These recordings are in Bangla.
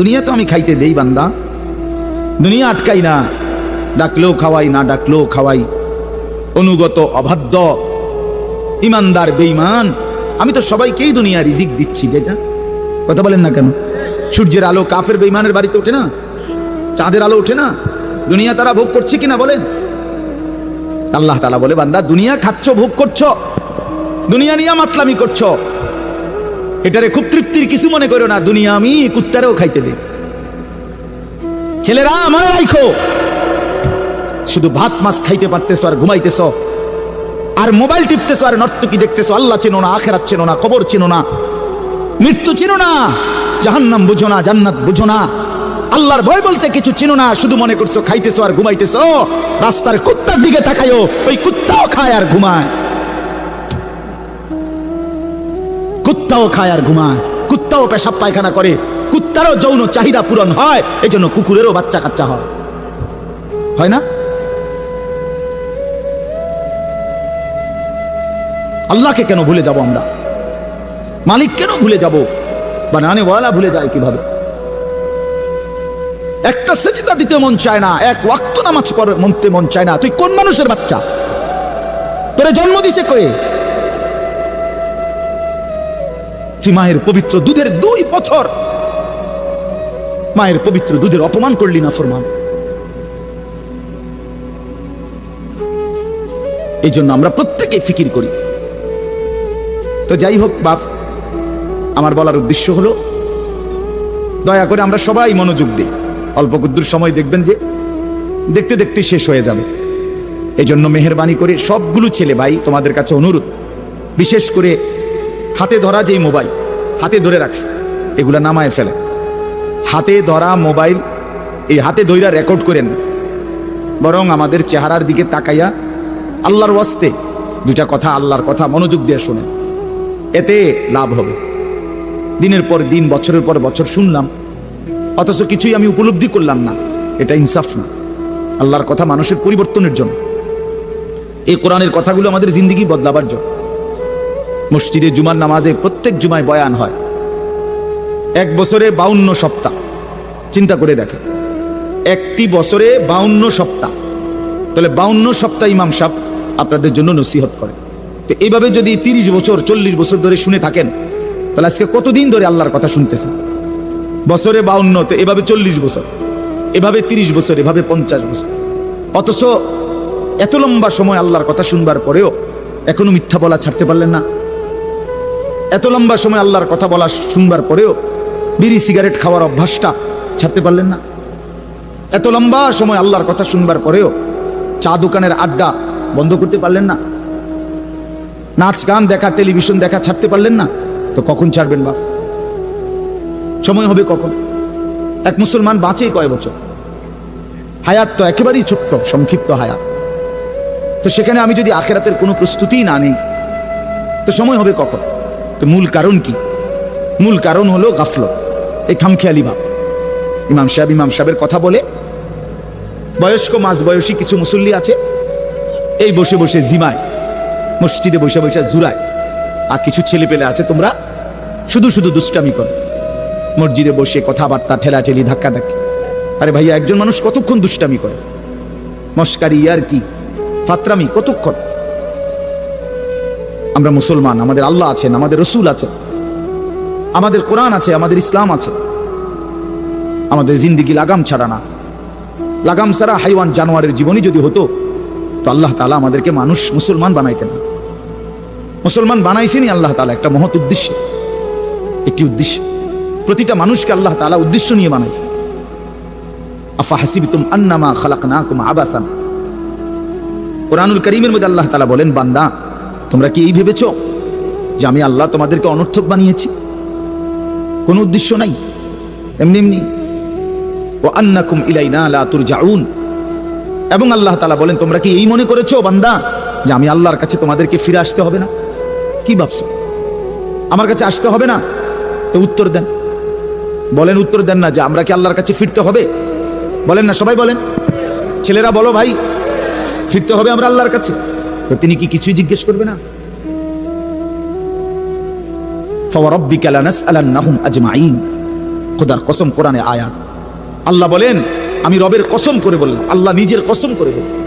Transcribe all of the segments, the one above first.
দুনিয়া তো আমি খাইতে দেই বান্দা। দুনিয়া আটকাই না। ডাকলেও খাওয়াই, না ডাকলেও খাওয়াই। অনুগত, অবাধ্য, ইমানদার বেইমান আমি তো সবাইকেই দুনিয়া রিজিক দিচ্ছি দেখা কথা বলেন না কেন? সূর্যের আলো কাফের বেইমানের বাড়িতে ওঠে না? চাঁদের আলো ওঠে না? দুনিয়া তারা ভোগ করছে কিনা বলেন? আল্লাহ তালা বলে, বান্দা, দুনিয়া খাচ্ছ, ভোগ করছ। দুনিয়া নিয়ে মাতলামি করছ। এটারে খুব তৃপ্তির কিছু মনে করো না, দুনিয়া আমি কুত্তারেও খাইতে দে ছেলেরা, আমার রাইখো। শুধু ভাত, মাছ খাইতে পারতেছো আর ঘুমাইতেছো। আর মোবাইল টিপতেছো আর নর্তকি দেখতেছো, আল্লাহ চেনো না, আখেরাত চেনো না, কবর চেনো না, মৃত্যু চিনো না, জাহান্নাম বুঝো না, জান্নাত বুঝো না, আল্লাহর ভয় বলতে কিছু চিনো না, শুধু মনে করছ খাইতেছো আর ঘুমাইতেছো। রাস্তার কুত্তার দিকে তাকায়ও, ওই কুত্তাও খায় আর ঘুমায়। কুত্তাও খায় আর ঘুমায়, কুত্তাও পেশাব পায়খানা করে, কুত্তারও যৌন চাহিদা পূরণ হয় এই জন্য কুকুরেরও বাচ্চা কাচ্চা হয়। হয় না? আল্লাহকে কেন ভুলে যাব আমরা? মালিক কেন ভুলে যাব? বানানে ওয়ালা ভুলে যায় কীভাবে? একটা সেজিদা দিতে মন চায় না, এক ওয়াক্ত নামাজ পড়ে মনতে মন চায় না। তুই কোন মানুষের বাচ্চা? তোরে জন্ম দিছে কয়ে তুই মায়ের পবিত্র দুধের দুই বছর। মায়ের পবিত্র দুধের অপমান করলি না, ফরমান। এই জন্য আমরা প্রত্যেকে ফিকির করি। তো যাই হোক, বাপ, আমার বলার উদ্দেশ্য হলো, দয়া করে আমরা সবাই মনোযোগ দিই। অল্প কুদ্দুর সময় দেখবেন যে, দেখতে দেখতে শেষ হয়ে যাবে। এই জন্য মেহরবানি করে সবগুলো ছেলে ভাই তোমাদের কাছে অনুরোধ, বিশেষ করে হাতে ধরা যেই মোবাইল, হাতে ধরে রাখছে, এগুলা নামায় ফেলে। হাতে ধরা মোবাইল, এই হাতে ধইরা রেকর্ড করেন। বরং আমাদের চেহারার দিকে তাকাইয়া আল্লাহর ওয়াস্তে দুটা কথা, আল্লাহর কথা মনোযোগ দিয়ে শোনেন। এতে লাভ হবে। দিনের পর দিন, বছরের পর বছর শুনলাম, অথচ কিছুই আমি উপলব্ধি করলাম না। এটা ইনসাফ না। আল্লাহর কথা মানুষের পরিবর্তনের জন্য। এই কোরআনের কথাগুলো আমাদের জিন্দিগি বদলাবার জন্য। মসজিদে জুমার নামাজে প্রত্যেক জুমায় বয়ান হয়। এক বছরে বাউন্ন সপ্তাহ। চিন্তা করে দেখে। একটি বছরে বাউন্ন সপ্তাহ। তাহলে বাউন্ন সপ্তাহ ইমাম সাহ আপনাদের জন্য নসিহত করে তো এইভাবে যদি তিরিশ বছর, চল্লিশ বছর ধরে শুনে থাকেন, তাহলে আজকে কতদিন ধরে আল্লাহর কথা শুনতেছেন? বছরে বাউন্ন, তো এভাবে চল্লিশ বছর। এভাবে তিরিশ বছর, এভাবে পঞ্চাশ বছর। অথচ এত লম্বা সময় আল্লাহর কথা শুনবার পরেও এখনও মিথ্যা বলা ছাড়তে পারলেন না। এত লম্বা সময় আল্লাহর কথা বলা শুনবার পরেও বিড়ি সিগারেট খাওয়ার অভ্যাসটা ছাড়তে পারলেন না। এত লম্বা সময় আল্লাহর কথা শুনবার পরেও চা দোকানের আড্ডা বন্ধ করতে পারলেন না। নাচ গান দেখা, টেলিভিশন দেখা ছাড়তে পারলেন না। তো কখন ছাড়বেন বা সময় হবে কখন? এক মুসলমান বাঁচেই কয় বছর? হায়াত তো একেবারেই ছোট্ট, সংক্ষিপ্ত হায়াত। তো সেখানে আমি যদি আখেরাতের কোনো প্রস্তুতিই না নিই, তো সময় হবে কখন? তো মূল কারণ কি? মূল কারণ হলো গাফল এই খামখেয়ালি ভাব ইমাম সাহেব, ইমাম সাহেবের কথা বলে, বয়স্ক মাঝ বয়সী কিছু মুসল্লি আছে, এই বসে বসে জিমায়, মসজিদে বসে বসে জুরায় আর কিছু ছেলে পেলে আছে তোমরা, শুধু শুধু দুষ্টামি করো। মসজিদে বসে কথাবার্তা, ঠেলাঠেলি ধাক্কা ধাক্কি আরে ভাইয়া, একজন মানুষ কতক্ষণ দুষ্টামি করে? মস্কারি আর কি? ফাত্রামি কতক্ষণ? আমরা মুসলমান, আমাদের আল্লাহ আছেন, আমাদের রসুল আছেন, আমাদের কোরআন আছে, আমাদের ইসলাম আছে। আমাদের জিন্দিগি লাগাম ছাড়া না। লাগাম ছাড়া হাইওয়ান জানোয়ারের জীবনই যদি হতো, তো আল্লাহ তালা আমাদেরকে মানুষ মুসলমান বানাইতেন না। মুসলমান বানাইছেনই আল্লাহ তালা একটা মহৎ উদ্দেশ্য। একটি উদ্দেশ্য। প্রতিটা মানুষকে আল্লাহ তালা উদ্দেশ্য নিয়ে বানাইছে আফা হাসিবিতুম আন্নামা খালাকনাকুম আবাসান। কোরআনুল করিমের মধ্যে আল্লাহ তালা বলেন, বান্দা তোমরা কি এই ভেবেছ যে আমি আল্লাহ তোমাদেরকে অনর্থক বানিয়েছি? কোনো উদ্দেশ্য নাই। এমনি এমনি, ও আন্নাকুম ইলাইনা লা তুরজাউন। এবং আল্লাহ তালা বলেন, তোমরা কি এই মনে করেছ, বান্দা, যে আমি আল্লাহর কাছে তোমাদেরকে ফিরে আসতে হবে না? কি ভাবছ? আমার কাছে আসতে হবে না? তো উত্তর দেন। বলেন, উত্তর দেন না যে আমরা কি আল্লাহর কাছে ফিরতে হবে? বলেন না, সবাই বলেন। ছেলেরা বলো ভাই, ফিরতে হবে আমরা আল্লাহর কাছে? তো তিনি কি কিছুই জিজ্ঞেস করবে না? খোদার কসম কোরআনে আয়াত। আল্লাহ বলেন, আমি রবের কসম করে বললাম, আল্লাহ নিজের কসম করে বললাম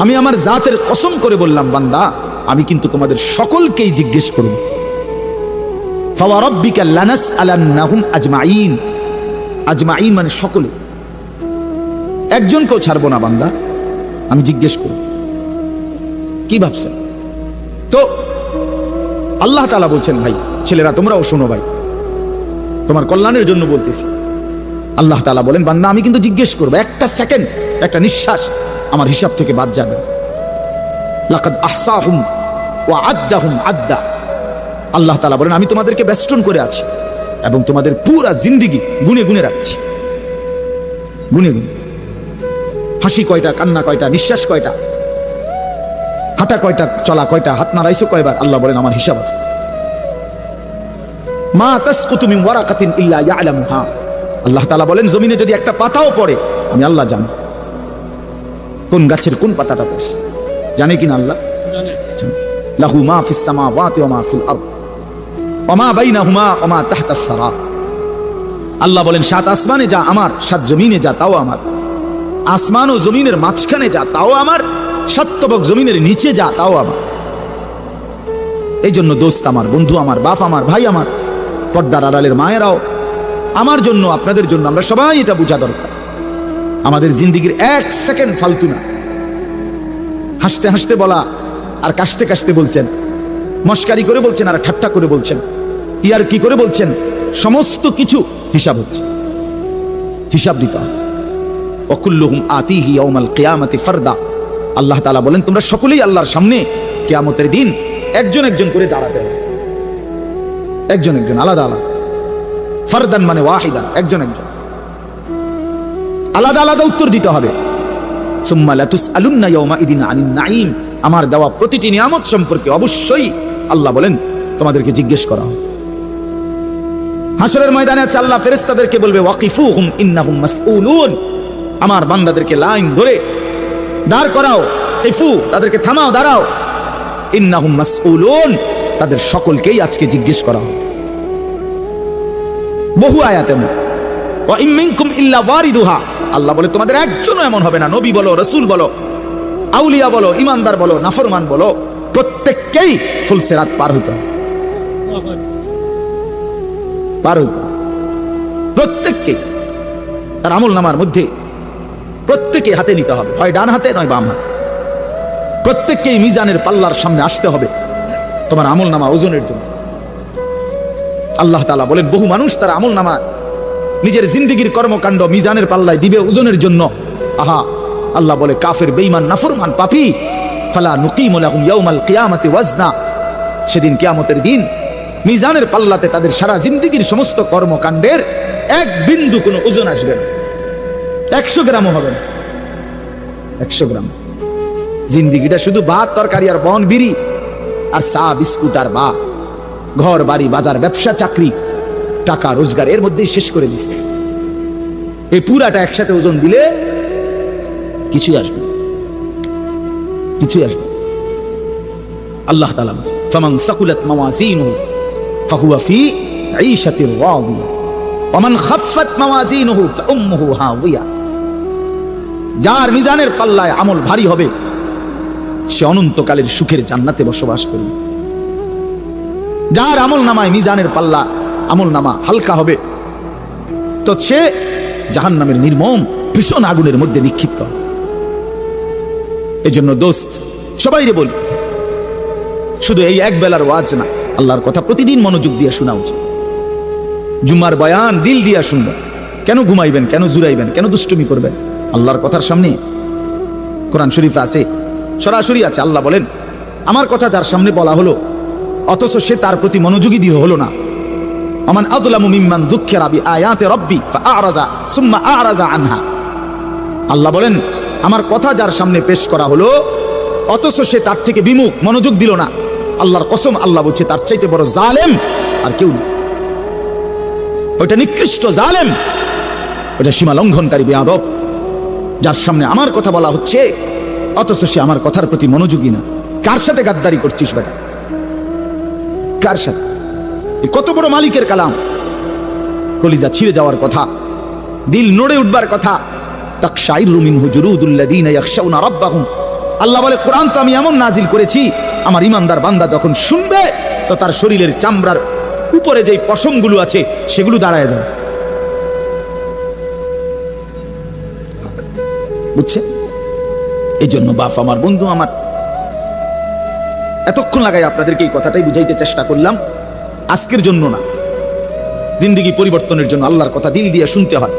আমি আমার জাতের কসম করে বললাম, বান্দা, আমি কিন্তু তোমাদের সকলকেই জিজ্ঞেস করব। ফাওয়ারব্বিকা লানাস আলান্নাহুম আজমাইন। আজমাইন মানে সকলে। একজনকেও ছাড়বো না, বান্দা, আমি জিজ্ঞেস করব। কি ভাবছেন? তো আল্লাহ তাআলা বলছেন, ভাই, ছেলেরা, তোমরাও শোনো ভাই। তোমার কল্যাণের জন্য বলতেছি। আল্লাহ তালা বলেন, বান্দা, আমি কিন্তু জিজ্ঞেস করব, একটা সেকেন্ড একটা নিঃশ্বাস আমার হিসাব থেকে বাদ যাবে। আল্লাহ তাআলা বলেন, আমি তোমাদেরকে বেষ্টন করে আছি এবং তোমাদের পুরা জিন্দিগি গুনে গুনে রাখছি। গুনে গুনে। হাসি কয়টা, কান্না কয়টা, নিঃশ্বাস কয়টা? হাঁটা কয়টা, চলা কয়টা, হাত নাড়াইছো কয়বার? আল্লাহ বলেন, আমার হিসাব আছে। মা তাসকুতু মিন ওয়ারাকাতিন ইল্লা ইয়ালামুহা। আল্লাহ তাআলা বলেন, জমিনে যদি একটা পাতাও পড়ে, আমি আল্লাহ জানি কোন গাছের কোন পাতাটা পড়ছে। জানে কিনা আল্লাহ। লাহু মা ফিস সামাওয়াতি ওয়া মা ফিল আরদ। ওয়া মা বাইনাহুমা ওয়া মা তাহতাস সারা আল্লাহ বলেন, সাত আসমানে যা আমার, সাত জমিনে যা, তাও আমার। আসমান ও জমিনের মাঝখানে যা, তাও আমার। সত্যবক জমিনের নিচে যা, তাও আমার এই জন্য দোস্ত আমার, বন্ধু আমার, বাপ আমার, ভাই আমার, পর্দার আড়ালের মায়েরাও, আমার জন্য, আপনাদের জন্য আমরা সবাই এটা বোঝা দরকার। আমাদের জিন্দিগির এক সেকেন্ড ফালতু না। হাসতে হাসতে বলা আর কাশতে কাশতে বলছেন। মস্কারি করে বলছেন আর ঠাট্টা করে বলছেন। ইয়ার কি করে বলছেন, সমস্ত কিছু হিসাব হচ্ছে। হিসাব দিতে হবে। অকুল্লুহুম আতিহি ইয়াউমাল কিয়ামাতি ফারদা। আল্লাহ তাআলা বলেন, তোমরা সকলেই আল্লাহর সামনে কিয়ামতের দিন একজন একজন করে দাঁড়াতে হবে। একজন একজন, আলাদা আলাদা। ফারদান মানে ওয়াহিদান, একজন একজন। আলাদা আলাদা উত্তর দিতে হবে। আমার দেওয়া প্রতিটি নিয়ামত সম্পর্কে অবশ্যই আল্লাহ বলেন, তোমাদেরকে জিজ্ঞেস করা হবে। হাসরের ময়দানে আছে আল্লাহ, ফেরেশতাদেরকে বলবে, ওয়াকিফুহুম ইন্নাহুম মাসউলুন। আমার বান্দাদেরকে লাইন ধরে দাঁড় করাও। ইফু তাদেরকে থামাও, দাঁড়াও। ইন্নাহুম মাসউলুন, তাদের সকলকেই আজকে জিজ্ঞেস করা হবে বহু আয়াতে ওয়া ইম মিনকুম ইল্লা ওয়ারিদুহা। আল্লাহ বলে, তোমাদের একজনও এমন হবে না। নবী বলো, রসুল বলো, আউলিয়া বলো ইমানদার বলো, নাফরমান বলো, প্রত্যেককেই ফুলসেরাত পার হইতে পার হইতে প্রত্যেককেই। তার আমল নামার মধ্যে প্রত্যেকে হাতে নিতে হবে। হয় ডান হাতে, নয় বাম হাতে। প্রত্যেককেই মিজানের পাল্লার সামনে আসতে হবে। তোমার আমল নামা ওজনের জন্য। আল্লাহ তালা বলেন, বহু মানুষ তার আমল নামা নিজের জিন্দিগির কর্মকাণ্ড মিজানের পাল্লায় দিবে ওজনের জন্য। আহা, আল্লাহ বলে, কাফের বেইমান নাফরমান, পাপি। ফালা নুকিম লাহুম ইয়াউমাল কিয়ামাতি ওয়াজনা। সেদিন কিয়ামতের দিন মিজানের পাল্লাতে তাদের সারা জিন্দিগির সমস্ত কর্মকাণ্ডের এক বিন্দু কোনো ওজন আসবে না। একশো গ্রামও হবে না। একশো গ্রাম। জিন্দিগিটা শুধু ভাত, তরকারি আর বন, বিড়ি আর চা, বিস্কুট আর বা ঘর, বাড়ি, বাজার, ব্যবসা, চাকরি, টাকা, রোজগার, এর মধ্যেই শেষ করে দিছে এই পুরাটা একসাথে ওজন দিলে কিছুই আসবে কিছুই আসবে। আল্লাহ বলছেন ফামান সাকুলাত মাওয়াজিনুহু ফাহুয়া ফি ঈশাতির রাদিয়া। ওমান খাফফাত মাওয়াজিনুহু ফাউম্মুহু হাওিয়া যার মিজানের পাল্লায় আমল ভারী হবে, সে অনন্তকালের সুখের জান্নাতে বসবাস করবে। যার আমল নামায় মিজানের পাল্লা আমল নামা হালকা হবে, তো সে জাহান নামের নির্মম, ভীষণ আগুনের মধ্যে নিক্ষিপ্ত এই জন্য দোস্ত, সবাই রে বলি, শুধু এই এক বেলার ওয়াজ না, আল্লাহর কথা প্রতিদিন মনোযোগ দিয়ে শোনা উচিত। জুমার বয়ান দিল দিয়া শুনবেন কেন ঘুমাইবেন, কেন জুড়াইবেন, কেন দুষ্টুমি করবেন? আল্লাহর কথার সামনে কোরআন শরীফ আছে, সরাসরি আছে, আল্লাহ বলেন, আমার কথা যার সামনে বলা হলো, অথচ সে তার প্রতি মনোযোগী দিয়ে হলো না। অমান আদলামু মিম্মান দুঃখের আবি আয়াতে রব্বি আরাজা সুম্মা আরাজা আনহা। আল্লাহ বলেন, আমার কথা যার সামনে পেশ করা হলো, অথচ সে তার থেকে বিমুখ, মনোযোগ দিল না। আল্লাহর কসম, আল্লাহ বলছে, তার চাইতে বড় জালেম আর কেউ ওইটা নিকৃষ্ট জালেম ওটা সীমা লঙ্ঘনকারী বেয়াদব যার সামনে আমার কথা বলা হচ্ছে, অথচ সে আমার কথার প্রতি মনোযোগী না। কার সাথে গাদ্দারি করছিস বেটা? কার সাথে? কত বড় মালিকের কালাম। কলিজা ছিঁড়ে যাওয়ার কথা, দিল নড়ে উঠবার কথা। তাকশাইরু মিনহু জুলুদুল্লাযীনা ইয়াখশাউনা রাব্বাহুম। আল্লাহ বলে, কোরআন তো আমি এমন নাজিল করেছি, আমার ইমানদার বান্দা যখন শুনবে, তো তার শরীরের চামড়ার উপরে যেই পশমগুলো আছে, সেগুলো দাঁড়ায় যাবে। বুঝছে? এই জন্য বাপ, আমার বন্ধু, আমার এতক্ষণ লাগাই আপনাদেরকে এই কথাটাই বুঝাইতে চেষ্টা করলাম। আজকের জন্য না। জিন্দগি পরিবর্তনের জন্য আল্লাহর কথা দিল দিয়ে শুনতে হয়।